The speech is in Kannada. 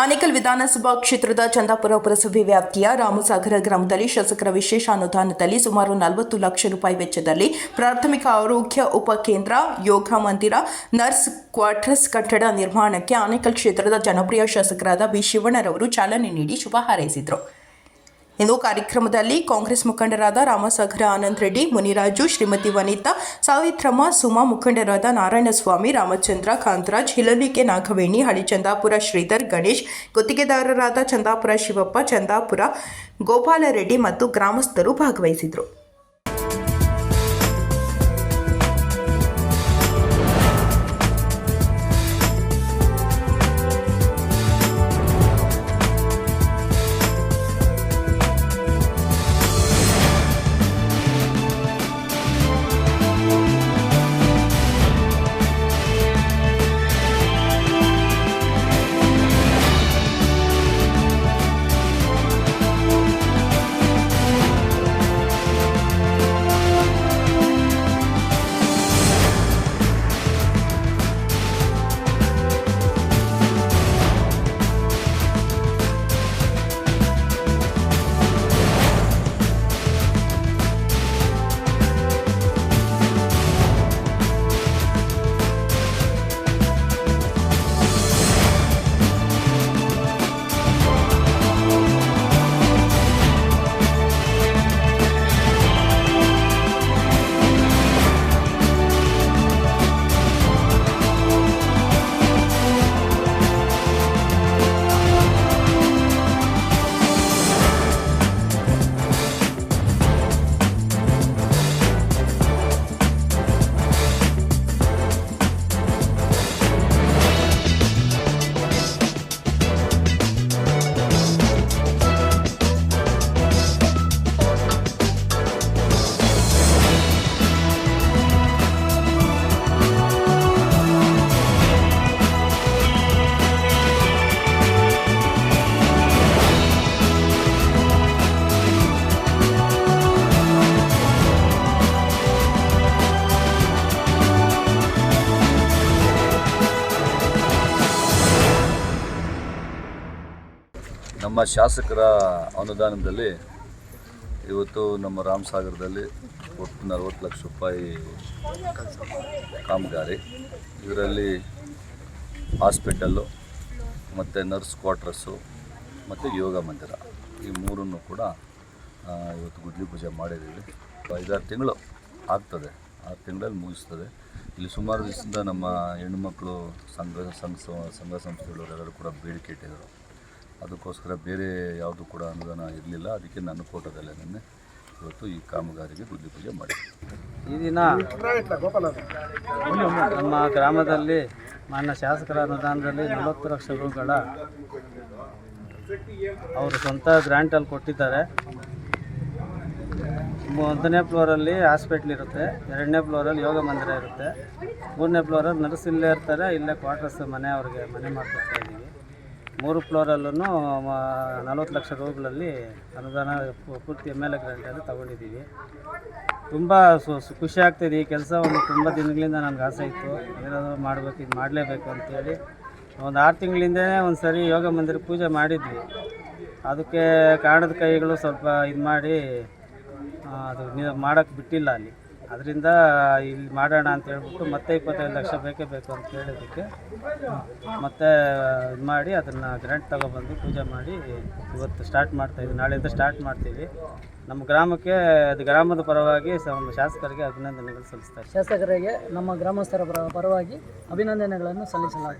ಆನೇಕಲ್ ವಿಧಾನಸಭಾ ಕ್ಷೇತ್ರದ ಚಂದಾಪುರ ಪುರಸಭೆ ವ್ಯಾಪ್ತಿಯ ರಾಮಸಾಗರ ಗ್ರಾಮದಲ್ಲಿ ಶಾಸಕರ ವಿಶೇಷ ಅನುದಾನದಲ್ಲಿ ಸುಮಾರು ನಲವತ್ತು ಲಕ್ಷ ರೂಪಾಯಿ ವೆಚ್ಚದಲ್ಲಿ ಪ್ರಾಥಮಿಕ ಆರೋಗ್ಯ ಉಪಕೇಂದ್ರ ಯೋಗ ಮಂದಿರ, ನರ್ಸ್ ಕ್ವಾರ್ಟರ್ಸ್ ಕಟ್ಟಡ ನಿರ್ಮಾಣಕ್ಕೆ ಆನೇಕಲ್ ಕ್ಷೇತ್ರದ ಜನಪ್ರಿಯ ಶಾಸಕರಾದ ಬಿ ಶಿವಣ್ಣರವರು ಚಾಲನೆ ನೀಡಿ ಶುಭ ಹಾರೈಸಿದರು. ಇಂದು ಕಾರ್ಯಕ್ರಮದಲ್ಲಿ ಕಾಂಗ್ರೆಸ್ ಮುಖಂಡರಾದ ರಾಮಸಾಗರ ಆನಂದ್ ರೆಡ್ಡಿ, ಮುನಿರಾಜು, ಶ್ರೀಮತಿ ವನಿತಾ, ಸಾವಿತ್ರಮ್ಮ, ಸುಮಾ ಮುಖಂಡರಾದ ನಾರಾಯಣಸ್ವಾಮಿ, ರಾಮಚಂದ್ರ ಕಾಂತರಾಜ್ ಹಿಲಲಿಕೆ ನಾಗವೇಣಿ, ಹಳಿಚಂದಾಪುರ ಶ್ರೀಧರ್ ಗಣೇಶ್, ಗುತ್ತಿಗೆದಾರರಾದ ಚಂದಾಪುರ ಶಿವಪ್ಪ, ಚಂದಾಪುರ ಗೋಪಾಲರೆಡ್ಡಿ ಮತ್ತು ಗ್ರಾಮಸ್ಥರು ಭಾಗವಹಿಸಿದರು. ನಮ್ಮ ಶಾಸಕರ ಅನುದಾನದಲ್ಲಿ ಇವತ್ತು ನಮ್ಮ ರಾಮಸಾಗರದಲ್ಲಿ ಒಟ್ಟು ನಲವತ್ತು ಲಕ್ಷ ರೂಪಾಯಿ ಕಾಮಗಾರಿ. ಇದರಲ್ಲಿ ಹಾಸ್ಪಿಟಲ್ಲು, ಮತ್ತು ನರ್ಸ್ ಕ್ವಾರ್ಟರ್ಸು, ಮತ್ತು ಯೋಗ ಮಂದಿರ. ಈ ಮೂರನ್ನು ಕೂಡ ಇವತ್ತು ಗುಡ್ಲಿ ಪೂಜೆ ಮಾಡಿದ್ದೀವಿ. ಐದಾರು ತಿಂಗಳು ಆಗ್ತದೆ. ಆರು ತಿಂಗಳಲ್ಲಿ ಮುಗಿಸ್ತದೆ. ಇಲ್ಲಿ ಸುಮಾರು ದಿವಸದಿಂದ ನಮ್ಮ ಹೆಣ್ಣುಮಕ್ಕಳು ಸಂಘ ಸಂಘ ಸಂಘ ಸಂಸ್ಥೆಗಳವರೆಲ್ಲರೂ ಕೂಡ ಬೇಡಿಕೆ ಇಟ್ಟಿದ್ದರು. ಅದಕ್ಕೋಸ್ಕರ ಬೇರೆ ಯಾವುದು ಕೂಡ ಅನುದಾನ ಇರಲಿಲ್ಲ. ಅದಕ್ಕೆ ನನ್ನ ಫೋಟೋದಲ್ಲೇ ನಿನ್ನೆ ಇವತ್ತು ಈ ಕಾಮಗಾರಿಗೆ ಗುದ್ದಿ ಪೂಜೆ ಮಾಡಿ ಈ ದಿನ ನಮ್ಮ ಗ್ರಾಮದಲ್ಲಿ ಮಾನ್ಯ ಶಾಸಕರ ಅನುದಾನದಲ್ಲಿ ನಲವತ್ತು ಲಕ್ಷ ರೂಗಳ ಅವರು ಸ್ವಂತ ಗ್ರ್ಯಾಂಟಲ್ಲಿ ಕೊಟ್ಟಿದ್ದಾರೆ. ಒಂದನೇ ಫ್ಲೋರಲ್ಲಿ ಹಾಸ್ಪಿಟ್ಲ್ ಇರುತ್ತೆ, ಎರಡನೇ ಫ್ಲೋರಲ್ಲಿ ಯೋಗ ಮಂದಿರ ಇರುತ್ತೆ, ಮೂರನೇ ಫ್ಲೋರಲ್ಲಿ ನರ್ಸ್ ಇಲ್ಲೇ ಇರ್ತಾರೆ, ಇಲ್ಲೇ ಕ್ವಾರ್ಟರ್ಸ್ ಮನೆ ಅವ್ರಿಗೆ ಮನೆ ಮಾಡ್ಕೊಡ್ತಾ ಇದ್ದೀವಿ. ಮೂರು ಫ್ಲೋರಲ್ಲೂ ನಲವತ್ತು ಲಕ್ಷ ರೂಗಳಲ್ಲಿ ಅನುದಾನ ಪೂರ್ತಿ ಎಂ ಎಲ್ ಎ ಗ್ರಾಂಟಲ್ಲಿ ತೊಗೊಂಡಿದ್ದೀವಿ. ತುಂಬ ಸು ಖುಷಿ ಆಗ್ತಿದೆ. ಈ ಕೆಲಸ ಒಂದು ತುಂಬ ದಿನಗಳಿಂದ ನನಗೆ ಆಸೆ ಇತ್ತು. ಏನಾದರೂ ಮಾಡಬೇಕು, ಇದು ಮಾಡಲೇಬೇಕು ಅಂತೇಳಿ. ಒಂದು ಆರು ತಿಂಗಳಿಂದೇ ಒಂದು ಸರಿ ಯೋಗ ಮಂದಿರ ಪೂಜೆ ಮಾಡಿದ್ವಿ. ಅದಕ್ಕೆ ಕಾಣದ ಕೈಗಳು ಸ್ವಲ್ಪ ಇದು ಮಾಡಿ ಅದು ಮಾಡೋಕ್ಕೆ ಬಿಟ್ಟಿಲ್ಲ ಅಲ್ಲಿ. ಅದರಿಂದ ಇಲ್ಲಿ ಮಾಡೋಣ ಅಂತ ಹೇಳ್ಬಿಟ್ಟು ಮತ್ತೆ ಇಪ್ಪತ್ತೈದು ಲಕ್ಷ ಬೇಕೇ ಬೇಕು ಅಂತ ಹೇಳಿದ್ದಕ್ಕೆ ಮತ್ತೆ ಇದು ಮಾಡಿ ಅದನ್ನು ಗ್ರ್ಯಾಂಟ್ ತಗೊಬಂದು ಪೂಜೆ ಮಾಡಿ ಇವತ್ತು ಸ್ಟಾರ್ಟ್ ಮಾಡ್ತಾಯಿದ್ವಿ ನಾಳೆಯಿಂದ ಸ್ಟಾರ್ಟ್ ಮಾಡ್ತೀವಿ. ನಮ್ಮ ಗ್ರಾಮಕ್ಕೆ, ಅದು ಗ್ರಾಮದ ಪರವಾಗಿ ನಮ್ಮ ಶಾಸಕರಿಗೆ ಅಭಿನಂದನೆಗಳು ಸಲ್ಲಿಸ್ತಾರೆ ಶಾಸಕರಿಗೆ, ನಮ್ಮ ಗ್ರಾಮಸ್ಥರ ಪರ- ಪರವಾಗಿ ಅಭಿನಂದನೆಗಳನ್ನು ಸಲ್ಲಿಸಲಾಗುತ್ತದೆ.